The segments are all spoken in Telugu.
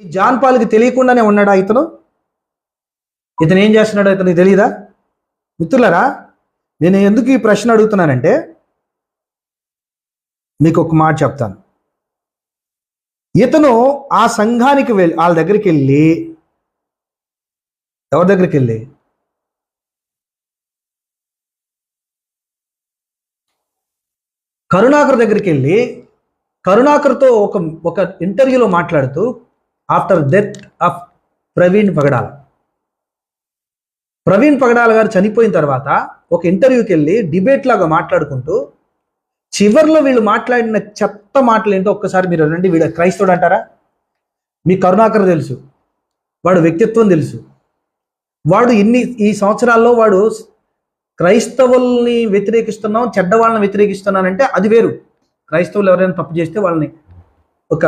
ఈ జాన్ పాల్కి తెలియకుండానే ఉన్నాడా ఇతను? ఇతను ఏం చేస్తున్నాడో ఇతనికి తెలియదా మిత్రులరా నేను ఎందుకు ఈ ప్రశ్న అడుగుతున్నానంటే మీకు ఒక మాట చెప్తాను. ఇతను ఆ సంఘానికి వెళ్ళి వాళ్ళ దగ్గరికి వెళ్ళి ఎవరి దగ్గరికి వెళ్ళి? కరుణాకర్ దగ్గరికి వెళ్ళి కరుణాకర్తో ఒక ఒక ఇంటర్వ్యూలో మాట్లాడుతూ after death of Praveen Pagadala. Praveen Pagadala గారు చనిపోయిన తర్వాత ఒక ఇంటర్వ్యూకి వెళ్ళి డిబేట్ లాగా మాట్లాడుకుంటూ చివరిలో వీళ్ళు మాట్లాడిన చెత్త మాటలు ఏంటో ఒక్కసారి మీరు రండి వీడు క్రైస్తవుడు అంటారా? మీ కరుణాకర్ తెలుసు వాడు వ్యక్తిత్వం తెలుసు. వాడు ఇన్ని ఈ సంవత్సరాల్లో వాడు క్రైస్తవుల్ని వ్యతిరేకిస్తున్నాం చెడ్డ వాళ్ళని వ్యతిరేకిస్తున్నానంటే అది వేరు. క్రైస్తవులు ఎవరైనా తప్పు చేస్తే వాళ్ళని ఒక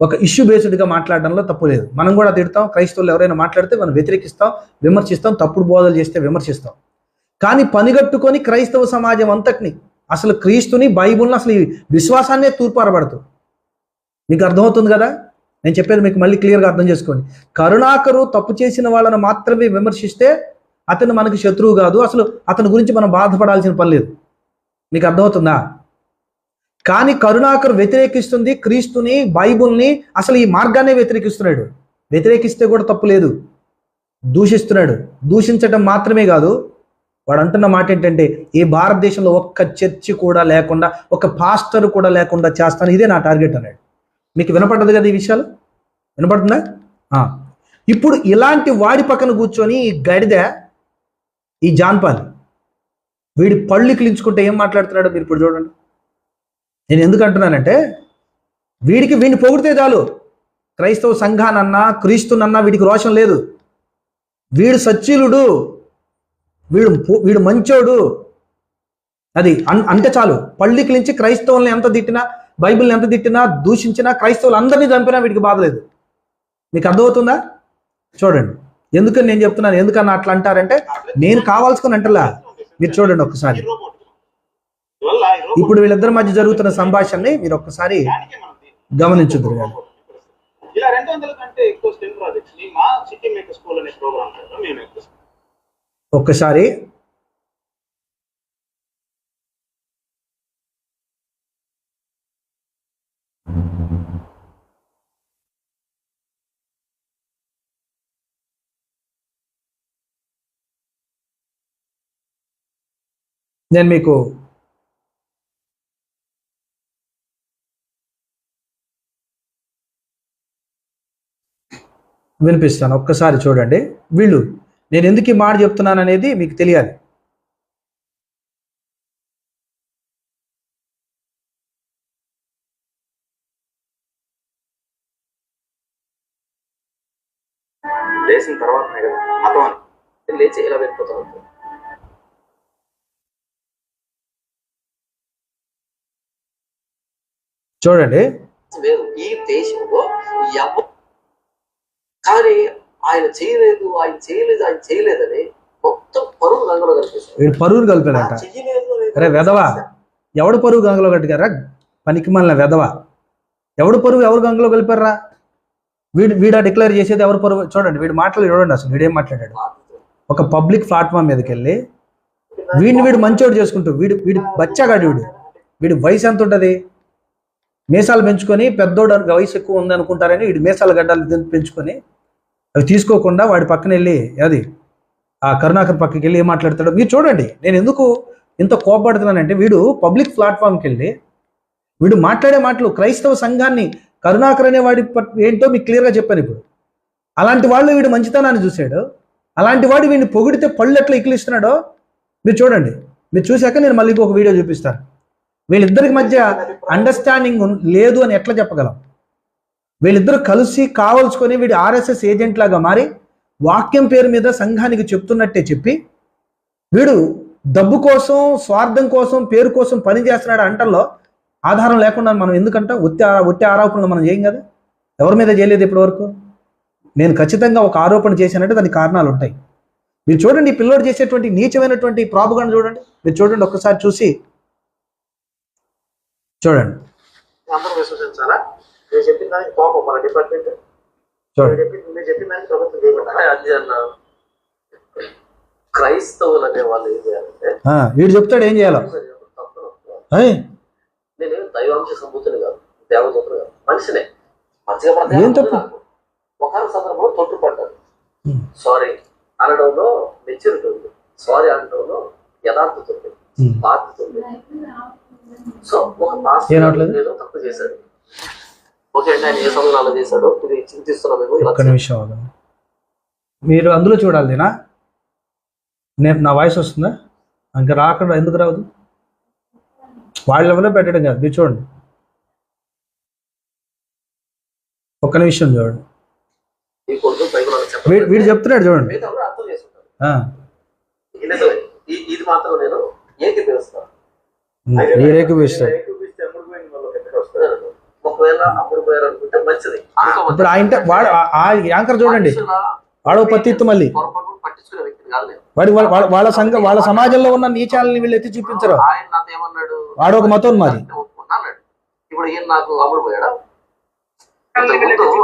ఒక ఇష్యూ బేస్డ్గా మాట్లాడడంలో తప్పు లేదు. మనం కూడా తిడతాం క్రైస్తవులు ఎవరైనా మాట్లాడితే మనం వ్యతిరేకిస్తాం విమర్శిస్తాం తప్పుడు బోధలు చేస్తే విమర్శిస్తాం. కానీ పనిగట్టుకొని క్రైస్తవ సమాజం అంతటిని అసలు క్రీస్తుని బైబుల్ని అసలు ఈ విశ్వాసాన్నే తూర్పారబడుతూ మీకు అర్థమవుతుంది కదా? నేను చెప్పేది మీకు మళ్ళీ క్లియర్గా అర్థం చేసుకోండి. కరుణాకరు తప్పు చేసిన వాళ్ళని మాత్రమే విమర్శిస్తే అతను మనకు శత్రువు కాదు. అసలు అతని గురించి మనం బాధపడాల్సిన పని లేదు. మీకు అర్థమవుతుందా? కానీ కరుణాకర్ వ్యతిరేకిస్తుంది క్రీస్తుని బైబుల్ని అసలు ఈ మార్గాన్ని వ్యతిరేకిస్తున్నాడు. వ్యతిరేకిస్తే కూడా తప్పు లేదు. దూషిస్తున్నాడు. దూషించడం మాత్రమే కాదు వాడు అంటున్న మాట ఏంటంటే ఈ భారతదేశంలో ఒక్క చర్చి కూడా లేకుండా ఒక పాస్టర్ కూడా లేకుండా చేస్తాను. ఇదే నా టార్గెట్ అన్నాడు. మీకు వినపడ్డది కదా ఈ విషయాలు? వినపడుతుందా? ఇప్పుడు ఇలాంటి వాడి పక్కన కూర్చొని ఈ గడిద ఈ జాన్పాలి వీడి పళ్ళు కిలించుకుంటే ఏం మాట్లాడుతున్నాడో మీరు ఇప్పుడు చూడండి. నేను ఎందుకు అంటున్నానంటే వీడికి వీడిని పొగిడితే చాలు. క్రైస్తవ సంఘానన్నా క్రీస్తునన్నా వీడికి రోషం లేదు. వీడు సచ్చీలుడు వీడు వీడు మంచోడు. అది అన్- అంటే చాలు. పళ్ళికిలించి క్రైస్తవుల్ని ఎంత తిట్టినా బైబిల్ని ఎంత తిట్టినా దూషించినా క్రైస్తవులు అందరినీ చంపినా వీడికి బాధ లేదు. మీకు అర్థమవుతుందా? చూడండి. ఎందుకని నేను చెప్తున్నాను? ఎందుకని అట్లా అంటారంటే నేను కావాల్సుకుని అంటలా. మీరు చూడండి ఒక్కసారి ఇప్పుడు వీళ్ళిద్దరి మధ్య జరుగుతున్న సంభాషణని మీరు ఒక్కసారి గమనించుదురు కానీ ఇలా రెండు వందల కంటే ఎక్కువ స్టెమ్ ప్రాజెక్ట్స్ని మా సిటీ మేకర్ స్కూల్ అనే ప్రోగ్రామ్ మేము ఒక్కసారి నేను మీకు వినిపిస్తాను. ఒక్కసారి చూడండి. వీళ్ళు నేను ఎందుకు ఈ మాట చెప్తున్నాను అనేది మీకు తెలియాలి. లేచిన తర్వాతనే కదా. మతం అని లేచి ఇలా వెళ్ళిపోతా ఉంటుంది చూడండి ఈ దేశంలో ఎవ కానీ ఆయన చేయలేదు ఆయన చేయలేదు ఆయన చేయలేదని మొత్తం పరువు కనిపిస్తుంది వీడు పరువులు అనేది అరే వెధవా ఎవడు పరువు గంగలో కట్టుగారా పనికి మళ్ళీ వెధవ. ఎవడు పరువు ఎవరు గంగలో కలిపారా? వీడు వీడా డిక్లేర్ చేసేది ఎవరు పరువు? చూడండి వీడు మాటలు చూడండి అసలు వీడేం మాట్లాడాడు? ఒక పబ్లిక్ ప్లాట్ఫామ్ మీదకి వెళ్ళి వీడిని వీడు మంచోడు చేసుకుంటూ వీడు వీడు బచ్చాగాడు వీడు. వీడి వయసు ఎంత ఉంటుంది? మీసాలు పెంచుకొని పెద్దోడు వయసు ఎక్కువ ఉంది అనుకుంటారని వీడు మీసాల గడ్డలు పెంచుకొని అవి తీసుకోకుండా వాడి పక్కన వెళ్ళి అది ఆ కరుణాకర్ పక్కకి వెళ్ళి ఏం మాట్లాడతాడో మీరు చూడండి. నేను ఎందుకు ఇంత కోపడుతున్నానంటే వీడు పబ్లిక్ ప్లాట్ఫామ్కి వెళ్ళి వీడు మాట్లాడే మాటలు క్రైస్తవ సంఘాన్ని కరుణాకర్ అనే వాడి ఏంటో మీకు క్లియర్గా చెప్పాను ఇప్పుడు. అలాంటి వాళ్ళు వీడు మంచితనాన్ని చూశాడు. అలాంటి వాడు వీడిని పొగిడితే పళ్ళు ఎట్లా ఇక్కిలిస్తున్నాడో మీరు చూడండి. మీరు చూశాక నేను మళ్ళీ ఇంకొక వీడియో చూపిస్తాను. వీళ్ళిద్దరికి మధ్య అండర్స్టాండింగ్ లేదు అని ఎట్లా చెప్పగలం? వీళ్ళిద్దరు కలిసి కావలసుకొని వీడి ఆర్ఎస్ఎస్ ఏజెంట్ లాగా మారి వాక్యం పేరు మీద సంఘానికి చెప్తున్నట్టే చెప్పి వీడు డబ్బు కోసం స్వార్థం కోసం పేరు కోసం పని చేస్తున్నాడు అంటల్లో ఆధారం లేకుండా మనం ఎందుకంటే? ఒత్తి ఆ- ఒత్తి ఆరోపణలు మనం చేయం కదా? ఎవరి మీద చేయలేదు ఇప్పటి వరకు నేను ఖచ్చితంగా ఒక ఆరోపణ చేశానంటే దానికి కారణాలు ఉంటాయి. మీరు చూడండి ఈ పిల్లోడు చేసేటువంటి నీచమైనటువంటి ప్రాపగాన్ని చూడండి. మీరు చూడండి ఒక్కసారి చూసి చూడండి. నేను చెప్పిన దానికి కోపం మన డిపార్ట్మెంట్. మీరు చెప్పిన దానికి ప్రభుత్వం చేయకుండా అది అన్న. క్రైస్తవులు అనే వాళ్ళు ఏం చేయాలంటే ఆ, వీడు చెప్తాడు ఏం చేయాలో? నేనేం దైవాంశ సంబూతుని కాదు దేవదూతలు కాదు మనిషినే. మంచిగా ఏం తప్పు? నాకు. ఒకనొక సందర్భంలో తొట్టు పడ్డాను ఉమ్, సారీ అనడంలో మెచ్యూరిటీ ఉంది. సారీ అనడంలో యథార్థత ఉంది. బాధ్యత ఉంది. సో ఒక? ఏదో తప్పు చేశాడు. ఓకే అంటే ఆయన ఏ సమయంలో అలా చేశాడో ఇది చింతిస్తున్నాం మేము. ఇలా ఒక్క నిమిషం ఆగండి. మీరు అందులో చూడాలి నేనా నేను నా వాయిస్ వస్తుందా? ఇంకా రాకుండా ఎందుకు రావద్దు? వాళ్ళ లెవెల్లో పెట్టడం కాదు మీరు చూడండి. ఒక్క నిమిషం చూడండి. ఈ కొడుకు బైబిల్ అని చెప్పండి వీడు చెప్తున్నాడు చూడండి. మిగతా కూడా అర్థం చేసుకుంటారు. ఆ, ఇది నిజమే. ఈ- ఇది మాత్రం నేను ఏకీభవిస్తాను. ఏకీభవిస్తాడు చూపిస్తే అప్పుడు పోయారు అనుకుంటే మంచిది. అనుకోవద్దు. ఇప్పుడు ఆ ఇంట వాడు ఆ- యాంకర్ చూడండి. వాడు పత్తిత్తు మళ్ళీ. వాడి వాళ్ళ- వాళ్ళ- సంఘ వాళ్ళ సమాజంలో ఉన్న నీచాలని వీళ్ళు ఎత్తి చూపించరు. ఆయన వాడు ఒక ఒప్పుకున్నా అన్నాడు. ఇప్పుడు ఈయన నాకు అమ్ముడు పోయాడా? ముందు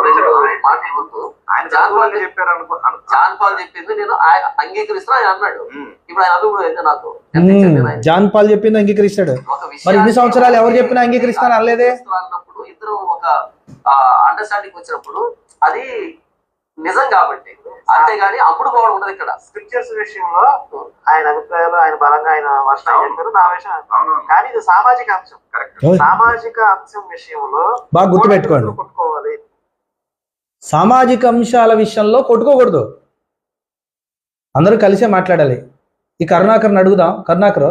రెండు మాటల ముందు ఆయన జాన్ పాల్ చెప్పారు అనుకో అను- జాన్ పాల్ చెప్పింది నేను ఆయన అంగీకరిస్తున్నా ఆయన అన్నాడు. ఇప్పుడు ఆయన అమ్ముడు అయితే నాకు? జాన్ పాల్ చెప్పింది అంగీకరిస్తాడు. మరి ఇన్ని సంవత్సరాలు ఎవరు చెప్పినా అంగీకరిస్తాను అనలేదే? అన్నప్పుడు ఇద్దరు ఒక అండర్స్టాండింగ్ వచ్చినప్పుడు అది నిజం కాబట్టి. అంతేగాని అమ్ముడు పోవడం ఉండదు ఇక్కడ. స్క్రిప్చర్స్ విషయంలో ఆయన అభిప్రాయాలు ఆయన బలంగా ఆయన వర్షం చెప్పారు నా విషయం కానీ ఇది సామాజిక అంశం. సామాజిక అంశం విషయంలో బాగా గుర్తుపెట్టుకోండి. కొట్టుకోవాలి. సామాజిక అంశాల విషయంలో కొట్టుకోకూడదు. అందరూ కలిసే మాట్లాడాలి. ఈ కరుణాకర్ని అడుగుదాం. కరుణాకర్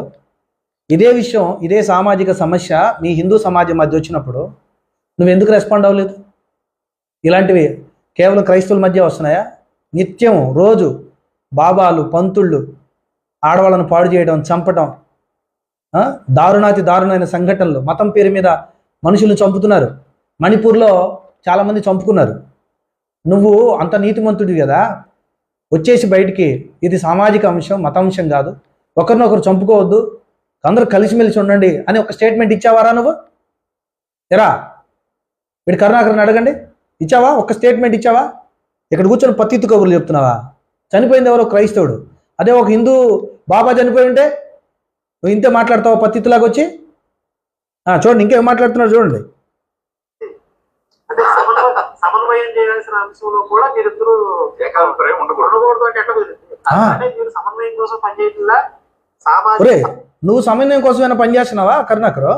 ఇదే విషయం ఇదే సామాజిక సమస్య మీ హిందూ సమాజం మధ్య వచ్చినప్పుడు నువ్వు ఎందుకు రెస్పాండ్ అవ్వలేదు? ఇలాంటివి కేవలం క్రైస్తవుల మధ్య వస్తున్నాయా? నిత్యం రోజు బాబాలు పంతుళ్ళు ఆడవాళ్ళను పాడు చేయడం చంపటం దారుణాతి దారుణమైన సంఘటనలు. మతం పేరు మీద మనుషులను చంపుతున్నారు. మణిపూర్లో చాలామంది చంపుకున్నారు. నువ్వు అంత నీతిమంతుడు కదా. వచ్చేసి బయటికి ఇది సామాజిక అంశం మతాంశం కాదు. ఒకరినొకరు చంపుకోవద్దు. అందరూ కలిసిమెలిసి ఉండండి అని ఒక స్టేట్మెంట్ ఇచ్చావారా నువ్వు? ఎరా వీడు కరుణాకర్ని అడగండి. ఇచ్చావా? ఒక స్టేట్మెంట్ ఇచ్చావా? ఇక్కడ కూర్చొని పత్తిత్తు కబుర్లు చెప్తున్నావా? చనిపోయింది ఎవరో? క్రైస్తవుడు. అదే ఒక హిందూ బాబా చనిపోయి ఉంటే నువ్వు ఇంతే మాట్లాడతావు పత్తిత్తులాగా వచ్చి? ఆ, చూడండి ఇంకేం మాట్లాడుతున్నాడు చూడండి. సమన్వయం చేయాల్సిన అంశంలో కూడా మీరిద్దరు ఏకాభిప్రాయం ఉండకూడదు. అంటే మీరు సమన్వయం కోసం పనిచేయట్లా? సామాజిక నువ్వు సమన్వయం కోసమైనా పనిచేస్తున్నావా కరుణాకరు?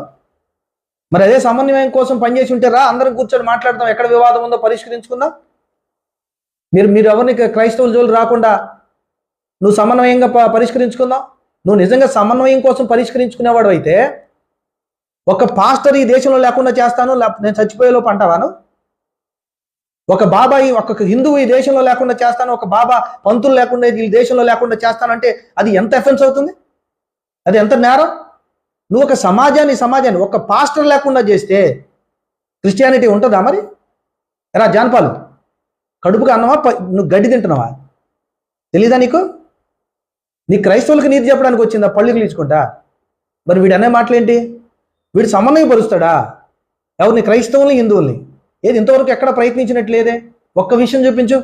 మరి అదే సమన్వయం కోసం పనిచేసి ఉంటే రా అందరం కూర్చొని మాట్లాడదాం. ఎక్కడ వివాదం ఉందో పరిష్కరించుకుందాం. మీరు మీరు ఎవరిని క్రైస్తవుల జోలు రాకుండా నువ్వు సమన్వయంగా పరిష్కరించుకుందాం. నువ్వు నిజంగా సమన్వయం కోసం పరిష్కరించుకునేవాడు అయితే ఒక పాస్టర్ ఈ దేశంలో లేకుండా చేస్తాను నేను చచ్చిపోయేలోపు అంటావాను? ఒక బాబాయి ఒక హిందువు ఈ దేశంలో లేకుండా చేస్తాను ఒక బాబా పంతులు లేకుండా ఈ దేశంలో లేకుండా చేస్తానంటే అది ఎంత ఎఫెన్స్ అవుతుంది? అది ఎంత నేరం? నువ్వు ఒక సమాజాన్ని సమాజాన్ని ఒక పాస్టర్ లేకుండా చేస్తే క్రిస్టియానిటీ ఉంటుందా మరి? రా జాన్పాలు కడుపుగా అన్నమా నువ్వు గడ్డి తింటున్నావా? తెలీదా నీకు? నీ క్రైస్తవులకు నీతి చెప్పడానికి వచ్చిందా? పళ్ళు గీల్చుకుంటా మరి వీడు అనే మాటలేంటి? వీడు సమన్వయపరుస్తాడా? ఎవరిని? క్రైస్తవుల్ని హిందువుల్ని? ఏది ఇంతవరకు ఎక్కడ ప్రయత్నించినట్లేదే? ఒక్క విషయం చూపించు.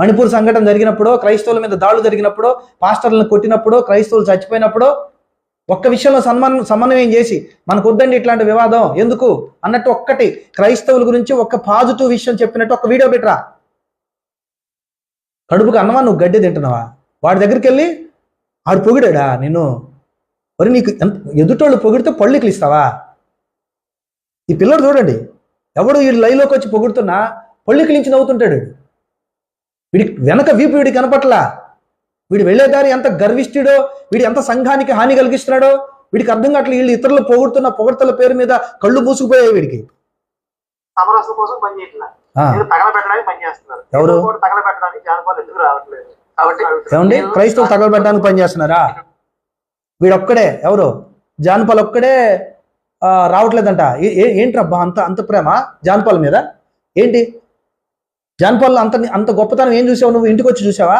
మణిపూర్ సంఘటన జరిగినప్పుడు క్రైస్తవుల మీద దాడులు జరిగినప్పుడు పాస్టర్లను కొట్టినప్పుడు క్రైస్తవులు చచ్చిపోయినప్పుడు ఒక్క విషయంలో సన్మానం సమన్వయం చేసి మనకు వద్దండి ఇట్లాంటి వివాదం. ఎందుకు? అన్నట్టు ఒక్కటి క్రైస్తవుల గురించి ఒక పాజిటివ్ విషయం చెప్పినట్టు ఒక వీడియో పెట్టరా. కడుపుకు అన్నమా నువ్వు గడ్డి తింటున్నావా? వాడి దగ్గరికి వెళ్ళి ఆడు పొగిడాడా నిన్ను? మరి నీకు ఎంత ఎదుటోళ్ళు పొగిడితే పళ్ళుకి ఇస్తావా? ఈ పిల్లడు చూడండి ఎవడు ఈ లైలోకి వచ్చి పొగుడుతున్నా పళ్ళుకి నుంచి నవ్వుతుంటాడు వీడి వెనక వీపు వీడికి కనపట్లా. వీడు వెళ్ళే దారి ఎంత గర్విష్ఠుడో వీడు ఎంత సంఘానికి హాని కలిగిస్తున్నాడో వీడికి అర్థం కావట్లేదు. వీళ్ళు ఇతరులు పొగుడుతున్న పొగడ్తల పేరు మీద కళ్ళు మూసుకుపోయాయి వీడికి. సమరసం కోసం ఎవరు? ఏమండి? క్రైస్తవులు తగలబెట్టడానికి పనిచేస్తున్నారా వీడొక్కడే ఎవరు? జాన్పాల్ ఒక్కడే రావట్లేదంట. ఏంట్రబ్బా అంత అంత ప్రేమ? జాన్పాల్ మీద? ఏంటి? జాన్పాల్ అంత అంత గొప్పతనం ఏం చూసావు నువ్వు? ఇంటికి వచ్చి చూసావా?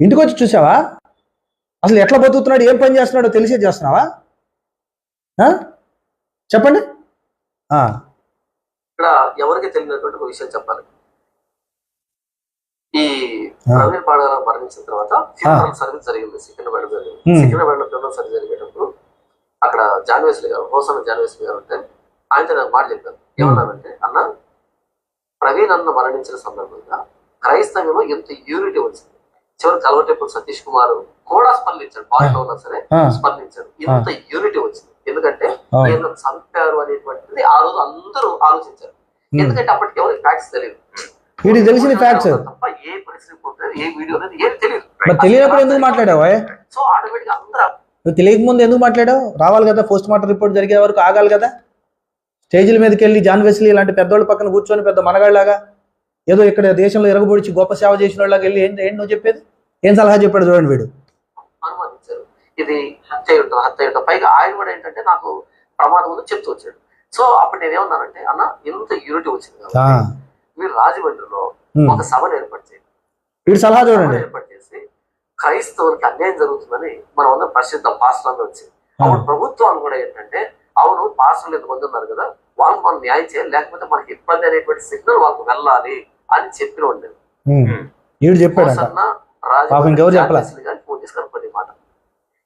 ఇంటికి వచ్చి చూసావా? అసలు ఎట్లా బతుకుతున్నాడు ఏం పని చేస్తున్నాడో తెలిసే చేస్తున్నావా? చెప్పండి. ఇక్కడ ఎవరికి తెలియనటువంటి ఒక విషయం చెప్పాలి. ఈ ప్రవీణ్ పాడగల మరణించిన తర్వాత ఫ్యూనరల్ సర్వీస్ జరిగింది సికింద్రాబాద్ జరిగింది. సికింద్రాబాద్లో ఫ్యూనరల్ సర్వీస్ జరిగేటప్పుడు అక్కడ జాన్వేస్లీ గారు హోసన్ జాన్వేస్లీ గారు ఉంటే ఆయనతో నాకు మాట చెప్పారు. ఏమన్నానంటే అన్న ప్రవీణ్ అన్న మరణించిన సందర్భంగా క్రైస్తవ్యంలో ఎంత యూనిటీ వచ్చింది చివరి కలవటెప్పుడు సతీష్ కుమార్ కూడా స్పందించాడు పార్టీలో ఉన్నా సరే స్పందించాడు ఇంత యూనిటీ వచ్చింది. ఎందుకంటే. ఈయన చంపారు అనేటువంటిది ఆ రోజు అందరూ ఆలోచించారు. ఎందుకంటే అప్పటికి ఎవరికి ఫ్యాక్ట్స్ తెలియదు. వీడికి తెలిసిన ఫ్యాక్ట్స్ తప్ప ఏ ప్రెస్ రిపోర్ట్ ఏ వీడియో లేదు ఏం తెలియదు. మరి తెలియనప్పుడు ఎందుకు మాట్లాడావా సో ఆటోమేటిక్ అందరూ నువ్వు తెలియక ముందు ఎందుకు మాట్లాడావు? రావాలి కదా పోస్ట్ మార్టం రిపోర్ట్ జరిగే వరకు ఆగాలి కదా. స్టేజీల మీదకి వెళ్ళి జాన్ వెస్లీ ఇలాంటి పెద్దోళ్ళ పక్కన కూర్చొని పెద్ద మనగాళ్ళలాగా ఏదో ఇక్కడ దేశంలో ఎరగబొడిచి గొప్ప సేవ చేసిన వాళ్ళకి వెళ్ళి ఏంటి ఏంటి నువ్వు చెప్పేది? ఏం సలహా చెప్పాడు చూడండి వీడు? అనుమానించారు ఇది హత్య ఉంటుంది హత్య ఉంటుంది పైగా ఆయన కూడా ఏంటంటే నాకు ప్రమాదం ఉంది చెప్తూ వచ్చాడు. సో అప్పుడు నేను ఏమన్నానంటే అన్న ఇంత యూనిటీ వచ్చింది కాబట్టి మీరు రాజమండ్రిలో. ఒక సభను ఏర్పాటు చేయండి. వీడి సలహా చూడండి. ఏర్పాటు చేసి క్రైస్తవులకి అన్యాయం జరుగుతుందని మనం అందరం ప్రసిద్ధం పాస్టర్లు వచ్చి అప్పుడు ప్రభుత్వాలు కూడా ఏంటంటే అవును పాస్టర్లు ఇంతమంది ఉన్నారు కదా వాళ్ళకి మనం న్యాయం చేయాలి లేకపోతే మనకి ఇబ్బంది అనేటువంటి సిగ్నల్ వాళ్ళకి వెళ్ళాలి అని చెప్పిన ఉండేది ఉమ్. పాపం ఇంకెవరు చెప్పలా? ఫోన్ చేసి కనుక్కోండి మాట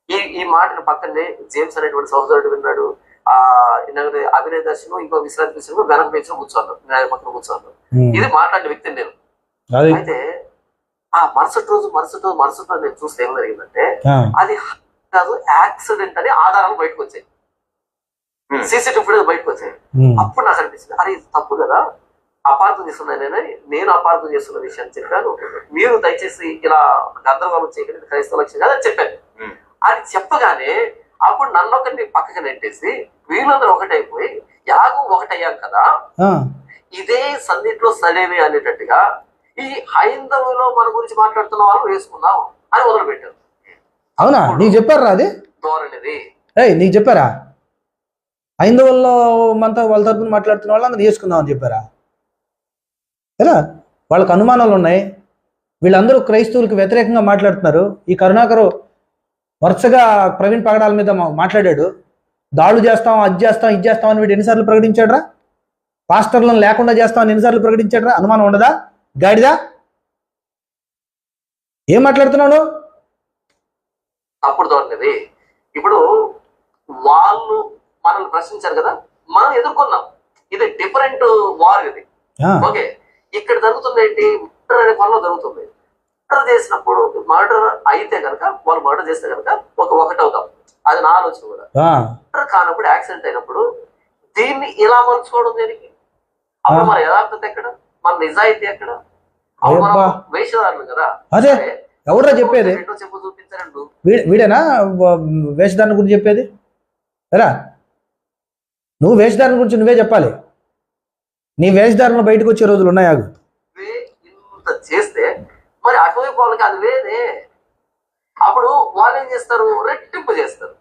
ఈ ఈ మాటను పక్కనే జేమ్స్ అనేటువంటి సహోదరుడు విన్నాడు ఆ అభినయ దర్శనం ఇంకో విశ్రాంతి దర్శనం వెనక బెంచ్ కూర్చోన్నాను నేను ఆయన పక్కన కూర్చోన్నాను ఉమ్. ఇది మాట్లాడిన వ్యక్తిని నేను అది అయితే ఆ మరుసటి రోజు మరుసటి రోజు మరుసటి రోజు నేను చూస్తే ఏం జరిగిందంటే అది కాదు యాక్సిడెంట్ అని ఆధారాలు బయటకు వచ్చాయి. సీసీటీవీ ఫుటేజ్ బయటకు వచ్చాయి. అప్పుడు నాకు అనిపించింది అరే ఇది తప్పు కదా అపార్థం చేస్తున్నానని నేను అపార్థం చేస్తున్న విషయాన్ని చెప్పాను. మీరు దయచేసి ఇలా గందరగోళం చేయకండి ఇది క్రైస్తవ లక్ష్యం కాదని చెప్పాను. అది చెప్పగానే అప్పుడు నన్ను ఒకరిని పక్కకి నెట్టేసి వీళ్ళందరూ ఒకటైపోయి యాగం ఒకటయ్యాం కదా ఇదే సన్నిధిలో సలేవి అనేటట్టుగా ఈ హైందవులో మన గురించి మాట్లాడుతున్న వాళ్ళు వేసుకుందాం అని మొదలుపెట్టారు. అవునా? నీకు చెప్పారా అది? ధోరణిది. ఏయ్ నీకు చెప్పారా? హైందవుల్లో మనతో వాళ్ళ తరపున మాట్లాడుతున్న వాళ్ళు అందరూ చేసుకుందాం అని చెప్పారా? ఎలా? వాళ్ళకి అనుమానాలు ఉన్నాయి. వీళ్ళందరూ క్రైస్తవులకు వ్యతిరేకంగా మాట్లాడుతున్నారు. ఈ కరుణాకరు వరుసగా ప్రవీణ్ పగడాల మీద మాట్లాడాడు. దాడులు చేస్తాం అది చేస్తాం ఇది చేస్తాం అని వీడు ఎన్నిసార్లు ప్రకటించాడురా? పాస్టర్లను లేకుండా చేస్తామని ఎన్నిసార్లు ప్రకటించాడురా? అనుమానం ఉండదా? గాడిదా? ఏం మాట్లాడుతున్నాడు? అప్పుడు ధోరణిది ఇప్పుడు వాళ్ళు మనల్ని ప్రశ్నించారు కదా? మనం ఎదుర్కొన్నాం. ఇది డిఫరెంట్ వార్ ఇది. ఓకే. ఇక్కడ జరుగుతుంది ఏంటి? మర్డర్ అనే పనిలో జరుగుతుంది. మర్డర్ చేసినప్పుడు మర్డర్ అయితే కనుక వాళ్ళు మర్డర్ చేస్తే కనుక ఒక ఒకటి అవుతాం. అది నా ఆలోచన కూడా. మర్డర్ కానప్పుడు యాక్సిడెంట్ అయినప్పుడు దీన్ని ఇలా మలుచుకోవడం దేనికి? అప్పుడు మన యథార్థత ఎక్కడ? మన నిజాయితీ ఎక్కడ? అప్పుడు మనం. వేషధారులు కదా. అదే సరే, ఎవరురా చెప్పేది? చెప్పు చూపించారండు. వీడేనా? వేషధారణ గురించి చెప్పేది? ఎరా నువ్వు వేషధారణ గురించి నువ్వే చెప్పాలి. నీ వేషధారణ బయటకు వచ్చే రోజులు ఉన్నాయి చేస్తే మరి అటువైపు వాళ్ళకి అది వేదే అప్పుడు వాళ్ళు ఏం చేస్తారు? రెట్టింపు చేస్తారు.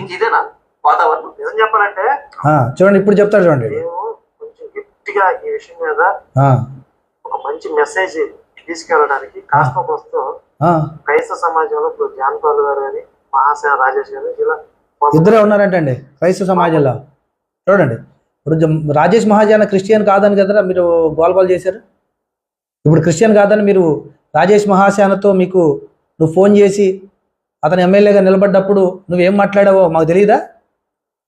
ఇంక ఇదేనా? వాతావరణం. నిజం చెప్పాలంటే చూడండి ఇప్పుడు చెప్తాడు చూడండి. కొంచెం గట్టిగా ఈ విషయం మీద ఒక మంచి మెసేజ్ తీసుకెళ్ళడానికి కాస్త కోస్తో ఆ, క్రైస్తవ సమాజంలో ఇప్పుడు జాన్ పాల్ గారు కానీ మహాసేన రాజేష్ గారు ఇలా ఇద్దరే ఉన్నారంటండి క్రైస్తవ సమాజంలో. చూడండి. ఇప్పుడు రాజేష్ మహాజన క్రిస్టియన్ కాదని కదరా మీరు గోల్బాల్ చేశారు? ఇప్పుడు క్రిస్టియన్ కాదని మీరు రాజేష్ మహాశానతో మీకు నువ్వు ఫోన్ చేసి అతను ఎమ్మెల్యేగా నిలబడ్డప్పుడు నువ్వేం మాట్లాడావో మాకు తెలియదా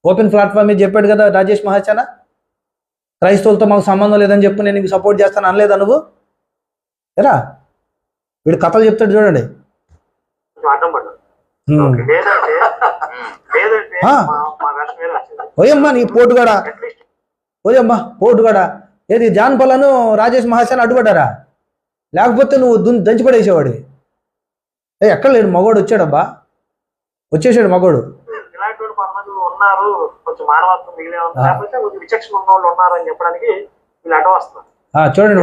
ఓపెన్ ప్లాట్ఫామ్ మీద చెప్పాడు కదా రాజేష్ మహాశాన క్రైస్తవులతో మాకు సంబంధం లేదని చెప్పి నేను నీకు సపోర్ట్ చేస్తాను అనలేదా నువ్వు? ఎరా వీడు కథలు చెప్తాడు చూడండి. ఓయమ్మా నీ పోటుగాడా? అట్లీస్ట్ ఓయమ్మా పోటుగాడా ఏది జాన్ పొలను రాజేష్ మహాసేన అడ్డుపడ్డారా? లేకపోతే నువ్వు దున్ దంచిపడేసేవాడు ఏ ఎక్కడ లేడు? మగోడు వచ్చాడబ్బా. వచ్చేసాడు మగోడు. ఉన్నారు. కొంచెం మానవత్వం మిగిలే ఉంది. ఆ. లేకపోతే కొంచెం విచక్షణ ఉన్న వాళ్ళు ఉన్నారు అని చెప్పడానికి వీళ్ళు అడ్డం వస్తున్నారు. ఆ, చూడండి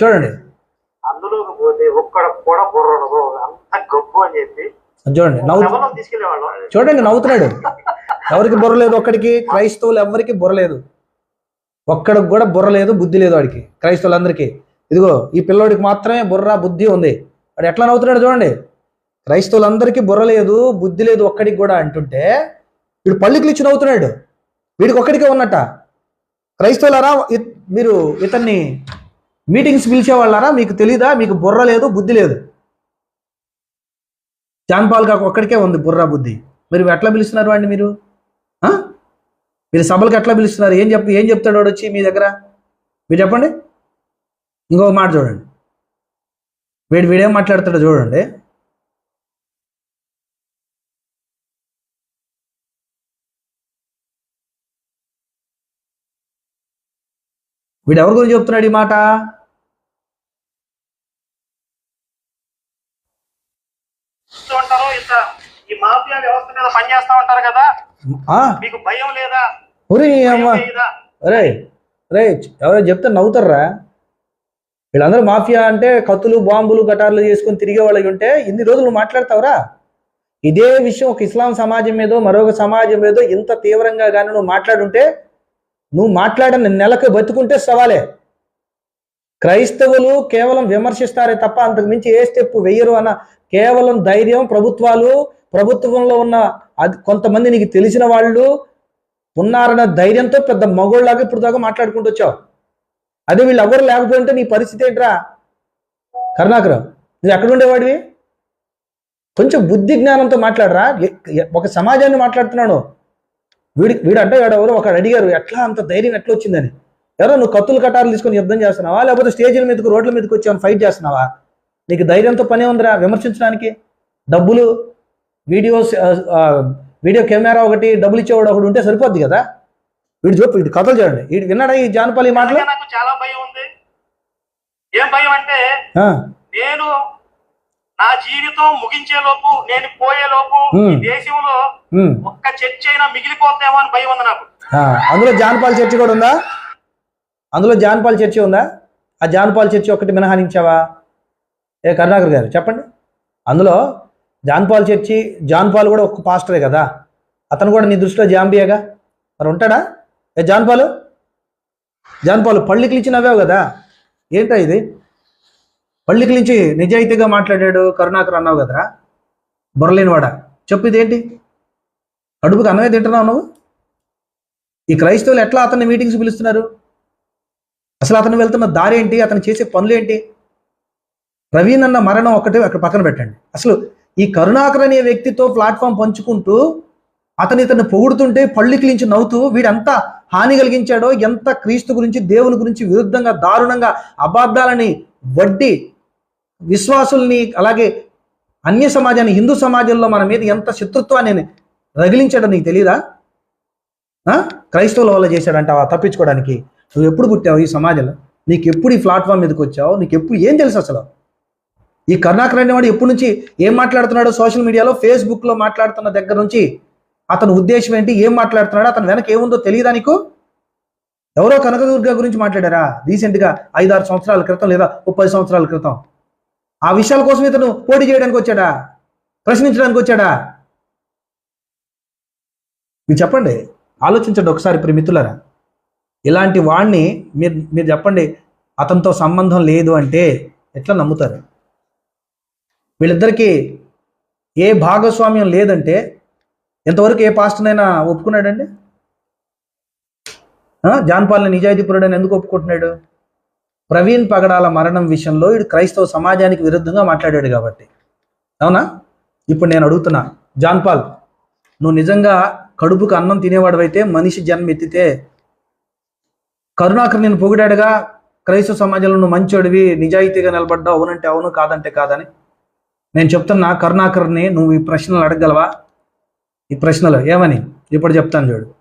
చూడండి. అందులోకి పోతే ఒక్కడ కూడా బుర్ర అంత గొప్ప అని చెప్పి చూడండి నవ్వు చూడండి నవ్వుతున్నాడు. ఎవరికి బుర్ర లేదు ఒక్కడికి. క్రైస్తవులు ఎవరికి బుర్ర లేదు. ఒక్కడికి కూడా బుర్ర లేదు బుద్ధి లేదు వాడికి క్రైస్తవులందరికీ. ఇదిగో ఈ పిల్లోడికి మాత్రమే బుర్ర బుద్ధి ఉంది. వాడు ఎట్లా నవ్వుతున్నాడు చూడండి. క్రైస్తవులందరికీ బుర్ర లేదు బుద్ధి లేదు ఒక్కడికి కూడా అంటుంటే వీడు పళ్ళుకి ఇచ్చి నవ్వుతున్నాడు. వీడికి ఒక్కడికే ఉన్నట్ట. క్రైస్తవులారా మీరు ఇతన్ని మీటింగ్స్ పిలిచేవాళ్ళారా? మీకు తెలీదా? మీకు బుర్ర లేదు బుద్ధి లేదు. జాన్ పాల్ కాక ఒక్కడికే ఉంది బుర్ర బుద్ధి. మీరు ఎట్లా పిలుస్తున్నారు వాడిని మీరు? మీరు సభలకు ఎట్లా పిలుస్తున్నారు? ఏం చెప్ ఏం చెప్తాడు వాడు వచ్చి మీ దగ్గర? మీరు చెప్పండి. ఇంకొక మాట చూడండి. వీడు వీడేం మాట్లాడతాడో చూడండి. వీడు ఎవరి గురించి చెప్తున్నాడు ఈ మాట? ఉంటారు. ఇంత ఈ మాఫియా వ్యవస్థ మీద పనిచేస్తా ఉంటారు కదా. మీకు భయం లేదా? ఒరే అమ్మ. ఎవరో చెప్తే నవ్వుతారా వీళ్ళందరూ మాఫియా అంటే కత్తులు బాంబులు గటార్లు చేసుకొని తిరిగే వాళ్ళకి ఉంటే ఇన్ని రోజులు నువ్వు మాట్లాడతావురా? ఇదే విషయం ఒక ఇస్లాం సమాజం మీదో మరొక సమాజం మీదో ఇంత తీవ్రంగా కానీ నువ్వు మాట్లాడుంటే నువ్వు మాట్లాడిన నెలకు బతుకుంటే సవాలే. క్రైస్తవులు కేవలం విమర్శిస్తారే తప్ప అంతకు మించి ఏ స్టెప్ వెయ్యరు అన్న కేవలం ధైర్యం ప్రభుత్వాలు ప్రభుత్వంలో ఉన్న అది కొంతమంది నీకు తెలిసిన వాళ్ళు ఉన్నారన్న ధైర్యంతో పెద్ద మగోళ్ళలాగా ఇప్పుడు దాకా మాట్లాడుకుంటూ వచ్చావు. అదే వీళ్ళు ఎవరు లేకపోయింటే నీ పరిస్థితి ఏంట్రా? కరుణాకరం నువ్వు ఎక్కడ ఉండేవాడివి? కొంచెం బుద్ధి జ్ఞానంతో మాట్లాడరా. ఒక సమాజాన్ని మాట్లాడుతున్నాను. వీడి వీడు అంటే వాడు ఎవరో ఒకడు అడిగారు ఎట్లా అంత ధైర్యం ఎట్లా వచ్చిందని. ఎవరో నువ్వు కత్తులు కటారులు తీసుకొని యుద్ధం చేస్తున్నావా? లేకపోతే స్టేజీల మీదకి రోడ్ల మీదకి వచ్చి ఫైట్ చేస్తున్నావా? నీకు ధైర్యంతో పనే ఉందిరా విమర్శించడానికి. డబ్బులు వీడియోస్ వీడియో కెమెరా ఒకటి డబ్బులు ఇచ్చేవాడు ఒకటి ఉంటే సరిపోద్ది కదా? వీడు చూపు వీడి కథలు చూడండి. వీడు విన్నాడా ఈ జానపల్లి మాటలు? నాకు చాలా భయం ఉంది. ఏం భయం అంటే నేను నా జీవితం ముగించే లోపు నేను పోయే లోపు. దేశంలో ఒక్క చర్చ అయినా మిగిలిపోతేమో అని భయం ఉంది నాకు. అందులో జానపాల్ చర్చి కూడా ఉందా? అందులో జానపాల్ చర్చి ఉందా? ఆ జానపాల్ చర్చి ఒకటి మినహాయించావా ఏ కరుణాకర్ గారు చెప్పండి. అందులో జాన్పాల్ చర్చి జాన్పాల్ కూడా ఒక పాస్టరే కదా? అతను కూడా నీ దృష్టిలో జాంబియాగా? మరి ఉంటాడా? ఏ జాన్పాలు జాన్పాలు పళ్ళికి ఇచ్చి నవ్వావు కదా? ఏంటా ఇది? పళ్ళికి నుంచి నిజాయితీగా మాట్లాడాడు కరుణాకర్ అన్నావు కదరా? బొరలేనివాడ చెప్పు ఇదేంటి? కడుపుకి అన్నమే తింటున్నావు నువ్వు? ఈ క్రైస్తవులు ఎట్లా అతన్ని మీటింగ్స్ పిలుస్తున్నారు? అసలు అతను వెళ్తున్న దారి ఏంటి? అతను చేసే పనులు ఏంటి? ప్రవీణ్ అన్న మరణం ఒకటే అక్కడ పక్కన పెట్టండి. అసలు ఈ కరుణాకర్ అనే వ్యక్తితో ప్లాట్ఫామ్ పంచుకుంటూ అతని ఇతను పొగుడుతుంటే పళ్ళికిలించి నవ్వుతూ వీడంతా హాని కలిగించాడో ఎంత క్రీస్తు గురించి దేవుని గురించి విరుద్ధంగా దారుణంగా అబద్ధాలని వడ్డీ విశ్వాసుల్ని అలాగే అన్య సమాజాన్ని హిందూ సమాజంలో మన మీద ఎంత శత్రుత్వాన్ని రగిలించాడో నీకు తెలియదా క్రైస్తవుల వల్ల చేశాడంట తప్పించుకోవడానికి. నువ్వు ఎప్పుడు పుట్టావు ఈ సమాజంలో? నీకు ఎప్పుడు ఈ ప్లాట్ఫామ్ మీదకి వచ్చావు? నీకు ఎప్పుడు ఏం తెలుసు అసలు? ఈ కరుణాకర్ అనేవాడు ఎప్పటి నుంచి ఏం మాట్లాడుతున్నాడో సోషల్ మీడియాలో ఫేస్బుక్లో మాట్లాడుతున్న దగ్గర నుంచి అతని ఉద్దేశం ఏంటి ఏం మాట్లాడుతున్నాడో అతని వెనక ఏముందో తెలియదా నీకు? ఎవరో కనకదుర్గ గురించి మాట్లాడారా? రీసెంట్గా ఐదారు సంవత్సరాల క్రితం లేదా ముప్పై సంవత్సరాల క్రితం. ఆ విషయాల కోసం ఇతను పోటీ చేయడానికి వచ్చాడా? ప్రశ్నించడానికి వచ్చాడా? మీరు చెప్పండి. ఆలోచించండి ఒకసారి ఇప్పుడు మిత్రులరా. ఇలాంటి వాణ్ణి మీరు మీరు చెప్పండి. అతనితో సంబంధం లేదు అంటే ఎట్లా నమ్ముతారు? వీళ్ళిద్దరికీ ఏ భాగస్వామ్యం లేదంటే ఎంతవరకు ఏ పాస్టర్నైనా ఒప్పుకున్నాడండి? ఆ? జాన్పాల్ని నిజాయితీపురుడని ఎందుకు ఒప్పుకుంటున్నాడు? ప్రవీణ్ పగడాల మరణం విషయంలో ఇడు క్రైస్తవ సమాజానికి విరుద్ధంగా మాట్లాడాడు కాబట్టి. అవునా? ఇప్పుడు నేను అడుగుతున్నా జాన్పాల్ నువ్వు నిజంగా కడుపుకు అన్నం తినేవాడవైతే మనిషి జన్మ ఎత్తితే కరుణాకర్ నేను పొగిడాడుగా? క్రైస్తవ సమాజంలో నువ్వు మంచోడివి నిజాయితీగా నిలబడ్డావు అవునంటే అవును కాదంటే కాదని? నేను చెప్తున్నా కరుణాకర్ని నువ్వు ఈ ప్రశ్నలు అడగగలవా? ఈ ప్రశ్నలు ఏమని? ఇప్పుడు చెప్తాను చూడు.